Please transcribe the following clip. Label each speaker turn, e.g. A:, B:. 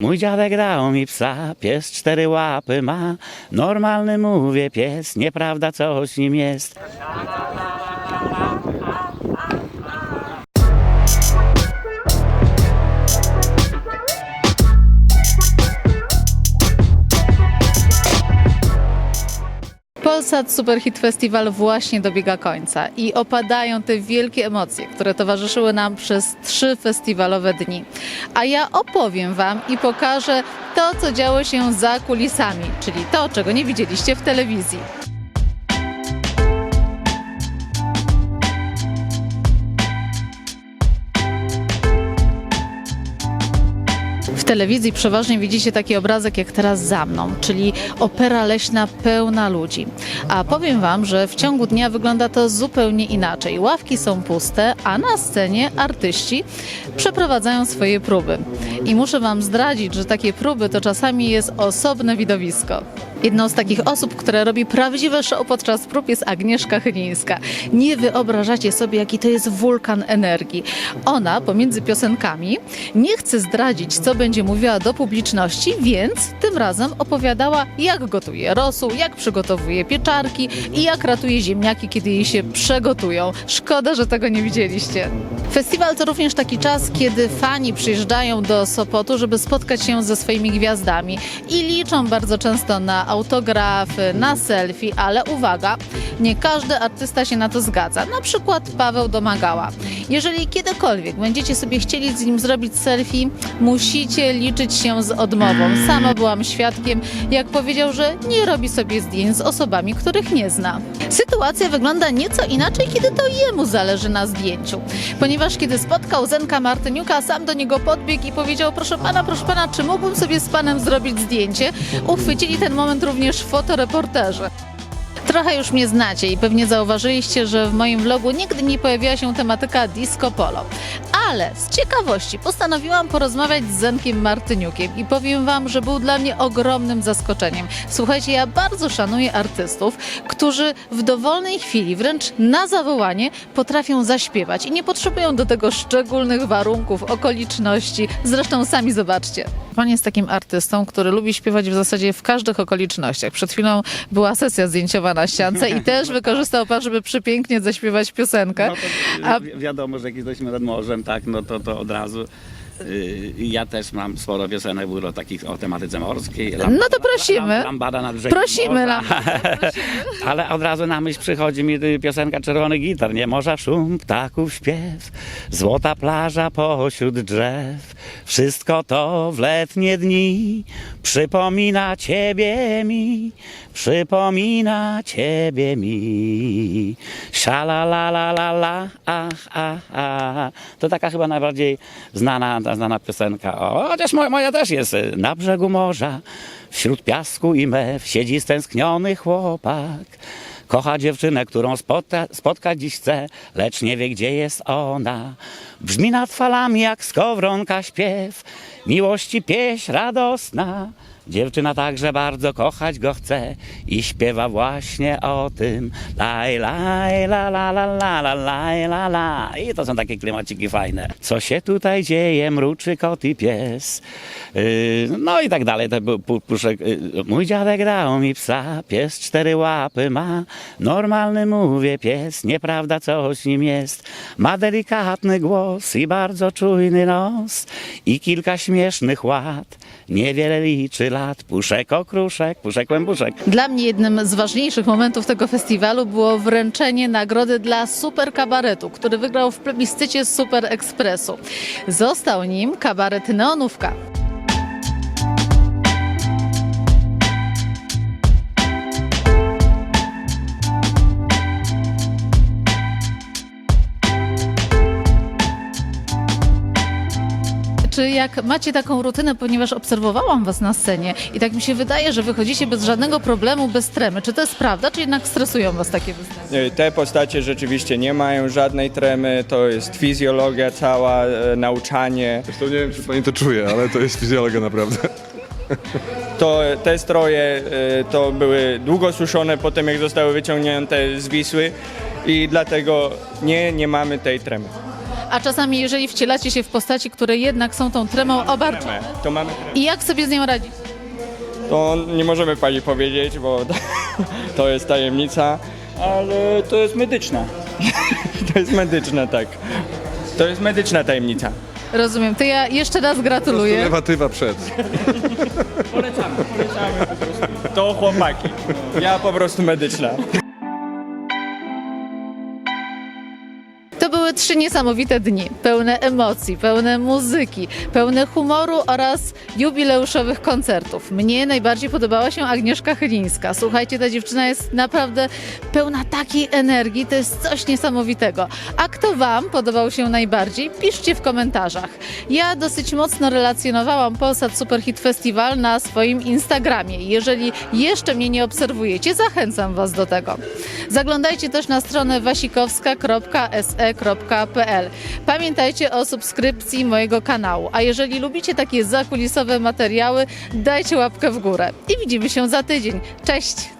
A: Mój dziadek dał mi psa, pies cztery łapy ma. Normalny mówię pies, nieprawda coś nim jest.
B: Polsat Superhit Festival właśnie dobiega końca i opadają te wielkie emocje, które towarzyszyły nam przez trzy festiwalowe dni. A ja opowiem Wam i pokażę to, co działo się za kulisami, czyli to, czego nie widzieliście w telewizji. Telewizji przeważnie widzicie taki obrazek jak teraz za mną, czyli opera leśna pełna ludzi. A powiem Wam, że w ciągu dnia wygląda to zupełnie inaczej. Ławki są puste, a na scenie artyści przeprowadzają swoje próby. I muszę Wam zdradzić, że takie próby to czasami jest osobne widowisko. Jedną z takich osób, która robi prawdziwe show podczas prób jest Agnieszka Chylińska. Nie wyobrażacie sobie, jaki to jest wulkan energii. Ona pomiędzy piosenkami nie chce zdradzić, co będzie mówiła do publiczności, więc tym razem opowiadała, jak gotuje rosół, jak przygotowuje pieczarki i jak ratuje ziemniaki, kiedy jej się przegotują. Szkoda, że tego nie widzieliście. Festiwal to również taki czas, kiedy fani przyjeżdżają do Sopotu, żeby spotkać się ze swoimi gwiazdami i liczą bardzo często na autografy, na selfie, ale uwaga, nie każdy artysta się na to zgadza. Na przykład Paweł Domagała. Jeżeli kiedykolwiek będziecie sobie chcieli z nim zrobić selfie, musicie liczyć się z odmową. Sama byłam świadkiem, jak powiedział, że nie robi sobie zdjęć z osobami, których nie zna. Sytuacja wygląda nieco inaczej, kiedy to jemu zależy na zdjęciu. Ponieważ kiedy spotkał Zenka Martyniuka, sam do niego podbiegł i powiedział, proszę pana, proszę pana, czy mógłbym sobie z panem zrobić zdjęcie? Uchwycili ten moment również fotoreporterzy. Trochę już mnie znacie i pewnie zauważyliście, że w moim vlogu nigdy nie pojawiła się tematyka disco polo. Ale z ciekawości postanowiłam porozmawiać z Zenkiem Martyniukiem i powiem wam, że był dla mnie ogromnym zaskoczeniem. Słuchajcie, ja bardzo szanuję artystów, którzy w dowolnej chwili, wręcz na zawołanie, potrafią zaśpiewać i nie potrzebują do tego szczególnych warunków, okoliczności. Zresztą sami zobaczcie. Pan jest takim artystą, który lubi śpiewać w zasadzie w każdych okolicznościach. Przed chwilą była sesja zdjęciowa na ściance i też wykorzystał pan, żeby przepięknie zaśpiewać piosenkę.
A: No to,
B: A-
A: wi- wiadomo, że jak jesteśmy nad morzem, tak, no to, to od razu. Y, Ja też mam sporo piosenek było takich o tematyce morskiej.
B: No to prosimy.
A: lam- Lambada nad brzegiem
B: Prosimy,
A: morza.
B: Lambada,
A: Ale od razu na myśl przychodzi mi y, piosenka Czerwony Gitar, nie? Morza szum, ptaków śpiew, złota plaża pośród drzew. Wszystko to w letnie dni przypomina ciebie mi, przypomina ciebie mi. Shala la la la la, ach, ach, ach. To taka chyba najbardziej znana, znana piosenka. O, chociaż moja, moja też jest. y, Na brzegu morza, wśród piasku i mew, siedzi stęskniony chłopak. Kocha dziewczynę, którą spotka, spotkać dziś chce, lecz nie wie, gdzie jest ona. Brzmi nad falami jak skowronka śpiew, miłości pieśń radosna. Dziewczyna także bardzo kochać go chce i śpiewa właśnie o tym. Laj, laj, la, la, la, la, la, laj, la, la. I to są takie klimaciki fajne. Co się tutaj dzieje, mruczy kot i pies. Yy, no i tak dalej. To był pu- puszek. Yy, mój dziadek dał mi psa, pies cztery łapy ma. Normalny mówię pies, nieprawda coś nim jest. Ma delikatny głos i bardzo czujny nos i kilka śmiesznych ład. Niewiele liczy lat, puszek okruszek, puszek łębuszek.
B: Dla mnie jednym z ważniejszych momentów tego festiwalu było wręczenie nagrody dla Super Kabaretu, który wygrał w plebiscycie Super Ekspresu. Został nim kabaret Neonówka. Czy jak macie taką rutynę, ponieważ obserwowałam was na scenie i tak mi się wydaje, że wychodzicie bez żadnego problemu, bez tremy. Czy to jest prawda, czy jednak stresują was takie występy?
C: Te postacie rzeczywiście nie mają żadnej tremy, to jest fizjologia cała, e, nauczanie.
D: Zresztą nie wiem, czy pani to czuje, ale to jest fizjologia naprawdę.
C: To, te stroje e, to były długo suszone po tym, jak zostały wyciągnięte z Wisły i dlatego nie, nie mamy tej tremy.
B: A czasami, jeżeli wcielacie się w postaci, które jednak są tą tremą obarczone,
C: To mamy
B: i jak sobie z nią radzić?
C: To nie możemy pani powiedzieć, bo to jest tajemnica, ale to jest medyczna. To jest medyczna, tak. To jest medyczna tajemnica.
B: Rozumiem. To ja jeszcze raz gratuluję.
D: Lewatywa przed.
C: Polecamy, polecamy po prostu. To chłopaki. Ja po prostu medyczna.
B: Trzy niesamowite dni, pełne emocji, pełne muzyki, pełne humoru oraz jubileuszowych koncertów. Mnie najbardziej podobała się Agnieszka Chylińska. Słuchajcie, ta dziewczyna jest naprawdę pełna takiej energii, to jest coś niesamowitego. A kto Wam podobał się najbardziej? Piszcie w komentarzach. Ja dosyć mocno relacjonowałam Polsat Superhit Festival na swoim Instagramie. Jeżeli jeszcze mnie nie obserwujecie, zachęcam Was do tego. Zaglądajcie też na stronę wasikowska.se.pl. Pamiętajcie o subskrypcji mojego kanału, a jeżeli lubicie takie zakulisowe materiały, dajcie łapkę w górę i widzimy się za tydzień. Cześć!